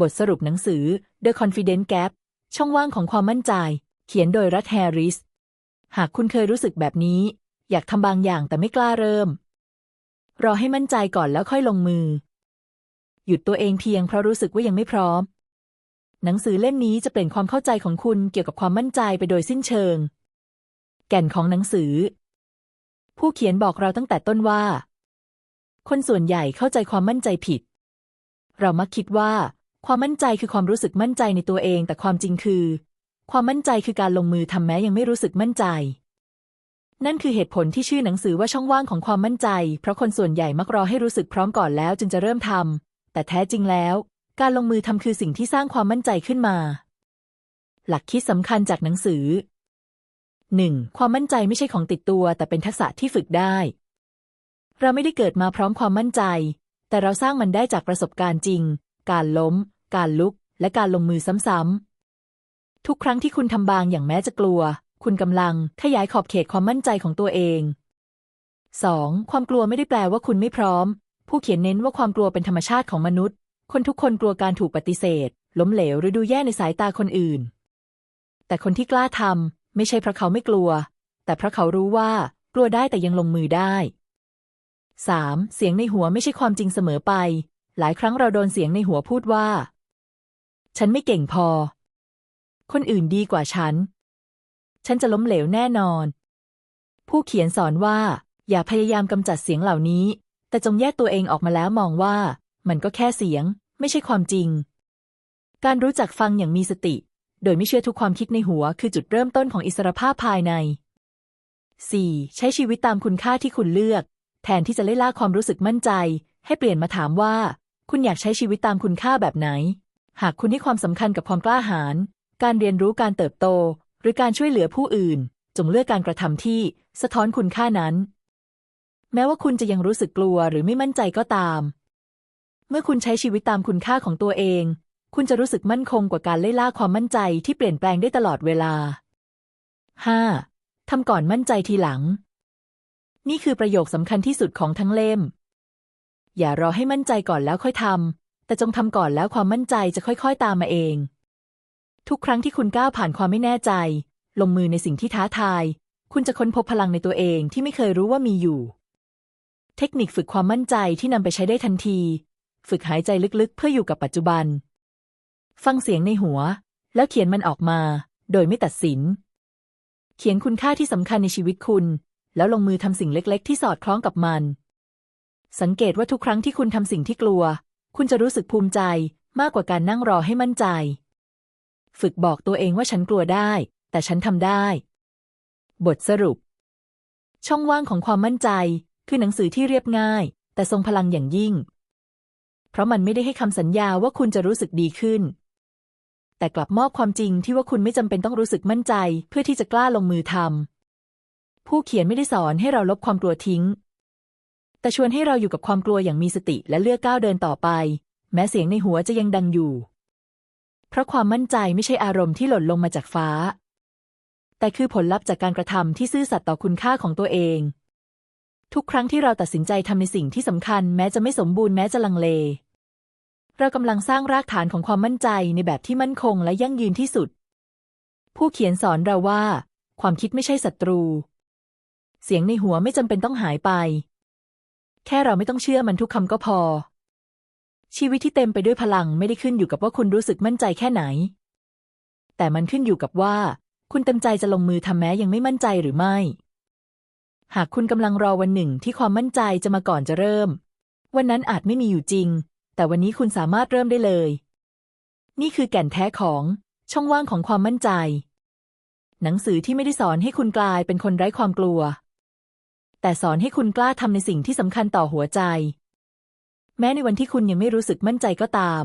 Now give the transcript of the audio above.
บทสรุปหนังสือ The Confidence Gap ช่องว่างของความมั่นใจ เขียนโดยรัฐแฮร์ริส หากคุณเคยรู้สึกแบบนี้ อยากทำบางอย่างแต่ไม่กล้าเริ่ม รอให้มั่นใจก่อนแล้วค่อยลงมือ หยุดตัวเองเพียงเพราะรู้สึกว่ายังไม่พร้อม หนังสือเล่มนี้จะเปลี่ยนความเข้าใจของคุณเกี่ยวกับความมั่นใจไปโดยสิ้นเชิง แก่นของหนังสือ ผู้เขียนบอกเราตั้งแต่ต้นว่า คนส่วนใหญ่เข้าใจความมั่นใจผิด เรามักคิดว่า ความมั่นใจคือความรู้สึกมั่นใจในตัวเอง แต่ความจริงคือ ความมั่นใจคือการลงมือทำแม้ยังไม่รู้สึกมั่นใจ นั่นคือเหตุผลที่ชื่อหนังสือว่าช่องว่างของความมั่นใจ เพราะคนส่วนใหญ่มักรอให้รู้สึกพร้อมก่อนแล้วจึงจะเริ่มทำแต่แท้จริงแล้ว การลงมือทำคือสิ่งที่สร้างความมั่นใจขึ้นมา หลักคิดสำคัญจากหนังสือ 1. ความมั่นใจไม่ใช่ของติดตัว แต่เป็นทักษะที่ฝึกได้ เราไม่ได้เกิดมาพร้อมความมั่นใจ แต่เราสร้างมันได้จากประสบการณ์จริง การล้ม การลุก และการลงมือซ้ำๆ ทุกครั้งที่คุณทำบางอย่างแม้จะกลัว คุณกำลังขยายขอบเขตความมั่นใจของตัวเอง 2. ความกลัวไม่ได้แปลว่าคุณไม่พร้อม ผู้เขียนเน้นว่าความกลัวเป็นธรรมชาติของมนุษย์ คนทุกคนกลัวการถูกปฏิเสธ ล้มเหลวหรือดูแย่ในสายตาคนอื่น แต่คนที่กล้าทำไม่ใช่เพราะเขาไม่กลัว แต่เพราะเขารู้ว่ากลัวได้แต่ยังลงมือได้ 3. เสียงในหัวไม่ใช่ความจริงเสมอไป หลายครั้งเราโดนเสียงในหัวพูดว่า ฉันไม่เก่งพอ คนอื่นดีกว่าฉัน ฉันจะล้มเหลวแน่นอน ผู้เขียนสอนว่า อย่าพยายามกำจัดเสียงเหล่านี้ แต่จงแยกตัวเองออกมาแล้วมองว่า มันก็แค่เสียง ไม่ใช่ความจริง การรู้จักฟังอย่างมีสติ โดยไม่เชื่อทุกความคิดในหัว คือจุดเริ่มต้นของอิสรภาพภายใน 4. ใช้ชีวิตตามคุณค่าที่คุณเลือก แทนที่จะไล่ล่าความรู้สึกมั่นใจ ให้เปลี่ยนมาถามว่า คุณอยากใช้ชีวิตตามคุณค่าแบบไหน หากคุณให้ความสำคัญกับความกล้าหาญ การเรียนรู้การเติบโต หรือการช่วยเหลือผู้อื่น จงเลือกการกระทำที่สะท้อนคุณค่านั้น แม้ว่าคุณจะยังรู้สึกกลัวหรือไม่มั่นใจก็ตาม เมื่อคุณใช้ชีวิตตามคุณค่าของตัวเอง คุณจะรู้สึกมั่นคงกว่าการไล่ล่าความมั่นใจที่เปลี่ยนแปลงได้ตลอดเวลา 5. ทำก่อนมั่นใจทีหลัง นี่คือประโยคสำคัญที่สุดของทั้งเล่ม อย่ารอให้มั่นใจก่อนแล้วค่อยทำ แต่จงทำก่อนแล้วความมั่นใจจะค่อยๆตามมาเอง ทุกครั้งที่คุณก้าวผ่านความไม่แน่ใจ ลงมือในสิ่งที่ท้าทาย คุณจะค้นพบพลังในตัวเองที่ไม่เคยรู้ว่ามีอยู่ เทคนิคฝึกความมั่นใจที่นำไปใช้ได้ทันที ฝึกหายใจลึกๆ เพื่ออยู่กับปัจจุบัน ฟังเสียงในหัว แล้วเขียนมันออกมา โดยไม่ตัดสิน เขียนคุณค่าที่สำคัญในชีวิตคุณ แล้วลงมือทำสิ่งเล็ก ๆ ที่สอดคล้องกับมัน สังเกตว่าทุกครั้งที่คุณทำสิ่งที่กลัว คุณจะรู้สึกภูมิใจมากกว่าการนั่งรอให้มั่นใจ ฝึกบอกตัวเองว่าฉันกลัวได้ แต่ฉันทำได้ บทสรุป ช่องว่างของความมั่นใจ คือหนังสือที่เรียบง่าย แต่ทรงพลังอย่างยิ่ง เพราะมันไม่ได้ให้คำสัญญาว่าคุณจะรู้สึกดีขึ้น แต่กลับมอบความจริงที่ว่าคุณไม่จำเป็นต้องรู้สึกมั่นใจ เพื่อที่จะกล้าลงมือทำผู้เขียนไม่ได้สอนให้เราลบความกลัวทิ้ง แต่ชวนให้เราอยู่กับความกลัวอย่างมีสติและเลือกก้าวเดินต่อไป แม้เสียงในหัวจะยังดังอยู่ เพราะความมั่นใจไม่ใช่อารมณ์ที่หล่นลงมาจากฟ้า แต่คือผลลัพธ์จากการกระทำที่ซื่อสัตย์ต่อคุณค่าของตัวเอง ทุกครั้งที่เราตัดสินใจทำในสิ่งที่สำคัญ แม้จะไม่สมบูรณ์แม้จะลังเล เรากำลังสร้างรากฐานของความมั่นใจในแบบที่มั่นคงและยั่งยืนที่สุด ผู้เขียนสอนเราว่า ความคิดไม่ใช่ศัตรู เสียงในหัวไม่จำเป็นต้องหายไป แค่เราไม่ต้องเชื่อมันทุกคำก็พอ ชีวิตที่เต็มไปด้วยพลังไม่ได้ขึ้นอยู่กับว่าคุณรู้สึกมั่นใจแค่ไหน แต่มันขึ้นอยู่กับว่า คุณเต็มใจจะลงมือทำแม้ยังไม่มั่นใจหรือไม่ หากคุณกำลังรอวันหนึ่งที่ความมั่นใจจะมาก่อนจะเริ่ม วันนั้นอาจไม่มีอยู่จริง แต่วันนี้คุณสามารถเริ่มได้เลย นี่คือแก่นแท้ของช่องว่างของความมั่นใจ หนังสือที่ไม่ได้สอนให้คุณกลายเป็นคนไร้ความกลัว แต่สอนให้คุณกล้าทำในสิ่งที่สำคัญต่อหัวใจ แม้ในวันที่คุณยังไม่รู้สึกมั่นใจก็ตาม